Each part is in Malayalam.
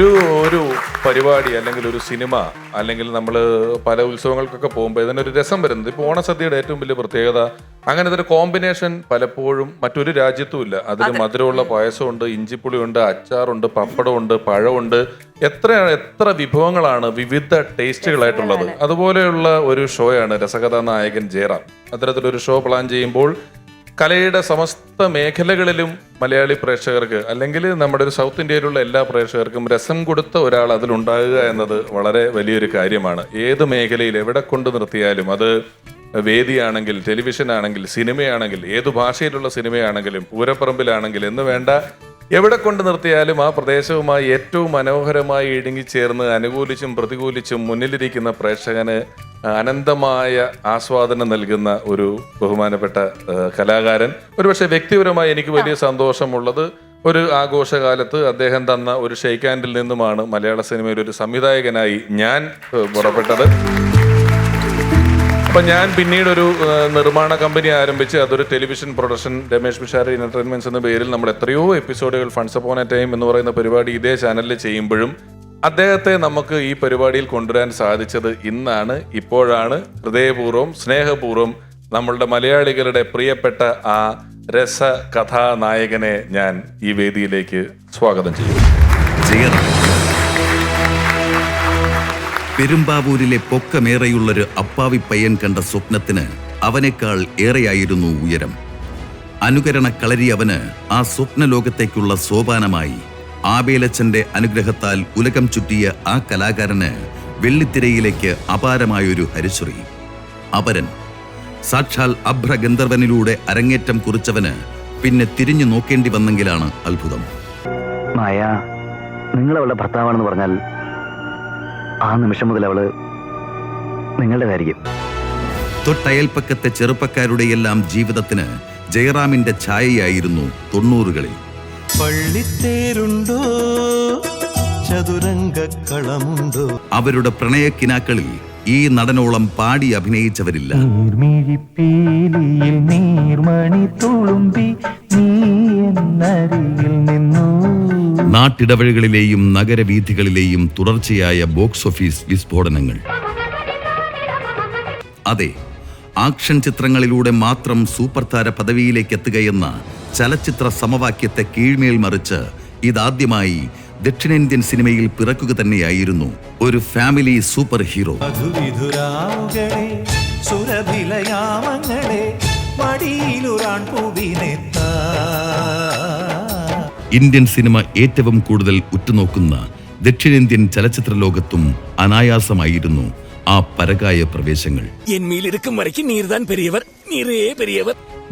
ഒരു ഒരു പരിപാടി അല്ലെങ്കിൽ ഒരു സിനിമ അല്ലെങ്കിൽ നമ്മൾ പല ഉത്സവങ്ങൾക്കൊക്കെ പോകുമ്പോൾ ഒരു രസം വരുന്നത്. ഇപ്പോൾ ഓണസദ്യയുടെ ഏറ്റവും വലിയ പ്രത്യേകത അങ്ങനെ ഒരു കോമ്പിനേഷൻ പലപ്പോഴും മറ്റൊരു രാജ്യത്തും ഇല്ല. അതിൽ മധുരമുള്ള പായസമുണ്ട് ഇഞ്ചിപ്പുളിയുണ്ട് അച്ചാറുണ്ട് പപ്പടമുണ്ട് പഴമുണ്ട്. എത്ര എത്ര വിഭവങ്ങളാണ് വിവിധ ടേസ്റ്റുകളായിട്ടുള്ളത്. അതുപോലെയുള്ള ഒരു ഷോയാണ് രസകഥാ നായകൻ ജയറാം. അത്തരത്തിലൊരു ഷോ പ്ലാൻ ചെയ്യുമ്പോൾ കലയുടെ സമസ്ത മേഖലകളിലും മലയാളി പ്രേക്ഷകർക്ക് അല്ലെങ്കിൽ നമ്മുടെ ഒരു സൗത്ത് ഇന്ത്യയിലുള്ള എല്ലാ പ്രേക്ഷകർക്കും രസം കൊടുത്ത ഒരാൾ അതിലുണ്ടാകുക എന്നത് വളരെ വലിയൊരു കാര്യമാണ്. ഏത് മേഖലയിൽ എവിടെ കൊണ്ട് നിർത്തിയാലും അത് വേദിയാണെങ്കിൽ ടെലിവിഷൻ ആണെങ്കിൽ സിനിമയാണെങ്കിൽ ഏത് ഭാഷയിലുള്ള സിനിമയാണെങ്കിലും പൂരപ്പറമ്പിലാണെങ്കിൽ എന്ന് വേണ്ട എവിടെ കൊണ്ട് നിർത്തിയാലും ആ പ്രദേശവുമായി ഏറ്റവും മനോഹരമായി ഇടുങ്ങിച്ചേർന്ന് അനുകൂലിച്ചും പ്രതികൂലിച്ചും മുന്നിലിരിക്കുന്ന പ്രേക്ഷകന് അനന്തമായ ആസ്വാദനം നൽകുന്ന ഒരു ബഹുമാനപ്പെട്ട കലാകാരൻ. ഒരുപക്ഷെ വ്യക്തിപരമായി എനിക്ക് വലിയ സന്തോഷമുള്ളത് ഒരു ആഘോഷകാലത്ത് അദ്ദേഹം തന്ന ഒരു ഷെയ്ക്ക് ഹാൻഡിൽ നിന്നുമാണ് മലയാള സിനിമയിൽ ഒരു സംവിധായകനായി ഞാൻ പുറപ്പെട്ടത്. അപ്പൊ ഞാൻ പിന്നീട് ഒരു നിർമ്മാണ കമ്പനി ആരംഭിച്ച് അതൊരു television production Ramesh Pisharody entertainments എന്ന പേരിൽ നമ്മൾ എത്രയോ എപ്പിസോഡുകൾ ഫൺസ് അപ്പോൺ എ ടൈം എന്ന് പറയുന്ന പരിപാടി ഇതേ ചാനലിൽ ചെയ്യുമ്പോഴും അദ്ദേഹത്തെ നമുക്ക് ഈ പരിപാടിയിൽ കൊണ്ടുവരാൻ സാധിച്ചത് ഇന്നാണ്. ഇപ്പോഴാണ് ഹൃദയപൂർവം സ്നേഹപൂർവം നമ്മളുടെ മലയാളികളുടെ പ്രിയപ്പെട്ട ആ രസ കഥാനായകനെ ഞാൻ ഈ വേദിയിലേക്ക് സ്വാഗതം ചെയ്യും പെരുമ്പാവൂരിലെ പൊക്കമേറെയുള്ളൊരു അപ്പാവി പയ്യൻ കണ്ട സ്വപ്നത്തിന് അവനേക്കാൾ ഏറെയായിരുന്നു ഉയരം. അനുകരണ കളരി അവന് ആ സ്വപ്നലോകത്തേക്കുള്ള സോപാനമായി ആബേലച്ചന്റെ അനുഗ്രഹത്താൽ ഉലകം ചുറ്റിയ ആ കലാകാരന് വെള്ളിത്തിരയിലേക്ക് അപാരമായൊരു ഹരിച്ചുറി അപരൻ സാക്ഷാൽ അഭ്രഗന്ധർവനിലൂടെ അരങ്ങേറ്റം കുറിച്ചവന് പിന്നെ തിരിഞ്ഞു നോക്കേണ്ടി വന്നെങ്കിലാണ് അത്ഭുതം. മായ നിങ്ങൾ അവളുടെ ഭർത്താവാണെന്ന് പറഞ്ഞാൽ ആ നിമിഷം മുതൽ അവൾ നിങ്ങളുടേതായിരിക്കും. തൊട്ടയൽപ്പക്കത്തെ ചെറുപ്പക്കാരുടെയെല്ലാം ജീവിതത്തിന് ജയറാമിന്റെ ഛായയായിരുന്നു തൊണ്ണൂറുകളിൽ. പള്ളിത്തേരുണ്ടോ? ചതുരംഗക്കളമുണ്ടോ? അവരുടെ പ്രണയക്കിനാക്കളിൽ ഈ നടനോളം പാടി അഭിനയിച്ചവരില്ല. നാട്ടിടവഴികളിലെയും നഗരവീഥികളിലെയും തുടർച്ചയായ ബോക്സ് ഓഫീസ് വിസ്ഫോടനങ്ങൾ. അതെ ആക്ഷൻ ചിത്രങ്ങളിലൂടെ മാത്രം സൂപ്പർ താര പദവിയിലേക്ക് എത്തുകയെന്ന ചലച്ചിത്ര സമവാക്യത്തെ കീഴ്മേൽ മറിച്ച് ഇതാദ്യമായി ദക്ഷിണേന്ത്യൻ സിനിമയിൽ പിറക്കുക തന്നെയായിരുന്നു ഒരു family super hero Indian cinema ഏറ്റവും കൂടുതൽ ഉറ്റുനോക്കുന്ന ദക്ഷിണേന്ത്യൻ ചലച്ചിത്ര ലോകത്തും അനായാസമായിരുന്നു ആ പരകായ പ്രവേശങ്ങൾ. എൻ വരയ്ക്ക് നീർതാൻ പെരിയവർ.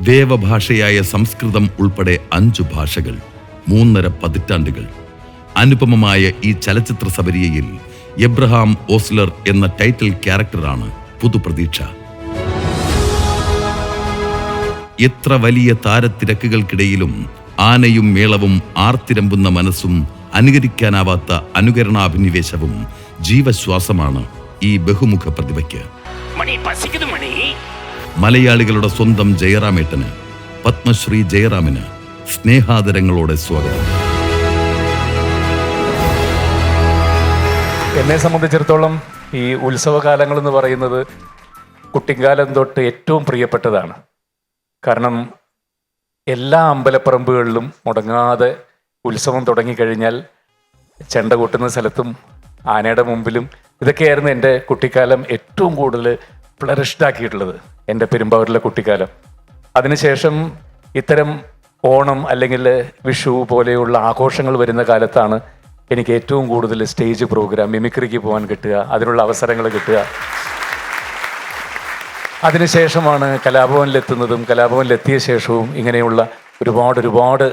ദേവഭാഷയായ സംസ്കൃതം ഉൾപ്പെടെ അഞ്ചു ഭാഷകൾ മൂന്നര പതിറ്റാണ്ടുകൾ. അനുപമമായ ഈ ചലച്ചിത്ര സബരിയയിൽ എബ്രഹാം ഓസ്ലർ എന്ന ടൈറ്റിൽ ക്യാരക്ടറാണ് പുതുപ്രതീക്ഷ. എത്ര വലിയ താരത്തിരക്കുകൾക്കിടയിലും ആനയും മേളവും ആർത്തിരമ്പുന്ന മനസ്സും അനുകരിക്കാനാവാത്ത അനുകരണാഭിനിവേശവും ജീവശ്വാസമാണ് ഈ ബഹുമുഖ പ്രതിഭയ്ക്ക്. മണി പസിക്കുന്നു മണി. മലയാളികളുടെ സ്വന്തം ജയറാമേട്ടന് പത്മശ്രീ ജയറാമിന് സ്നേഹാദരങ്ങളോടെ സ്വാഗതം. എന്നെ സംബന്ധിച്ചിടത്തോളം ഈ ഉത്സവകാലങ്ങൾ എന്ന് പറയുന്നത് കുട്ടിക്കാലം തൊട്ട് ഏറ്റവും പ്രിയപ്പെട്ടതാണ്. കാരണം എല്ലാ അമ്പലപ്പറമ്പുകളിലും മുടങ്ങാതെ ഉത്സവം തുടങ്ങിക്കഴിഞ്ഞാൽ ചെണ്ട കൂട്ടുന്ന സ്ഥലത്തും ആനയുടെ മുമ്പിലും ഇതൊക്കെയായിരുന്നു എന്റെ കുട്ടിക്കാലം ഏറ്റവും കൂടുതൽ ഫ്ലറിഷ്ഡ് ആക്കിയിട്ടുള്ളത് എന്റെ പെരുമ്പാവൂരിലെ കുട്ടിക്കാലം. അതിനുശേഷം ഇത്തരം ഓണം അല്ലെങ്കിൽ വിഷു പോലെയുള്ള ആഘോഷങ്ങൾ വരുന്ന കാലത്താണ് എനിക്ക് ഏറ്റവും കൂടുതൽ സ്റ്റേജ് പ്രോഗ്രാം മിമിക്രിക്ക് പോകാൻ കിട്ടുക അതിനുള്ള അവസരങ്ങൾ കിട്ടുക. അതിനുശേഷമാണ് കലാഭവനിലെത്തുന്നതും കലാഭവനിലെത്തിയ ശേഷവും ഇങ്ങനെയുള്ള ഒരുപാട് ഒരുപാട്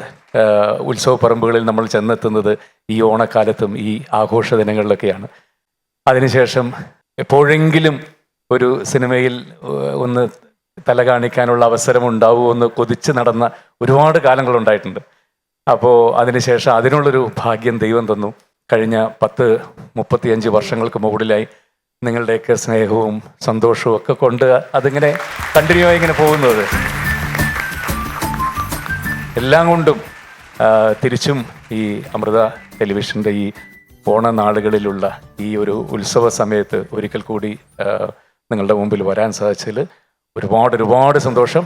ഉത്സവ പറമ്പുകളിൽ നമ്മൾ ചെന്നെത്തുന്നത് ഈ ഓണക്കാലത്തും ഈ ആഘോഷ ദിനങ്ങളിലൊക്കെയാണ്. അതിനുശേഷം എപ്പോഴെങ്കിലും ഒരു സിനിമയിൽ ഒന്ന് തല കാണിക്കാനുള്ള അവസരം ഉണ്ടാവുമെന്ന് കൊതിച്ച് നടന്ന ഒരുപാട് കാലങ്ങളുണ്ടായിട്ടുണ്ട് അപ്പോൾ അതിനുശേഷം അതിനുള്ളൊരു ഭാഗ്യം ദൈവം തന്നു. കഴിഞ്ഞ പത്ത് മുപ്പത്തിയഞ്ച് വർഷങ്ങൾക്ക് മുകളിലായി നിങ്ങളുടെയൊക്കെ സ്നേഹവും സന്തോഷവും ഒക്കെ കൊണ്ട് അതിങ്ങനെ കണ്ടിന്യൂ ആയി ഇങ്ങനെ പോകുന്നത്. എല്ലാം കൊണ്ടും തിരിച്ചും ഈ അമൃത ടെലിവിഷന്റെ ഈ ഓണനാളുകളിലുള്ള ഈ ഒരു ഉത്സവ സമയത്ത് ഒരിക്കൽ കൂടി നിങ്ങളുടെ മുമ്പിൽ വരാൻ സാധിച്ചതിൽ ഒരുപാട് ഒരുപാട് സന്തോഷം.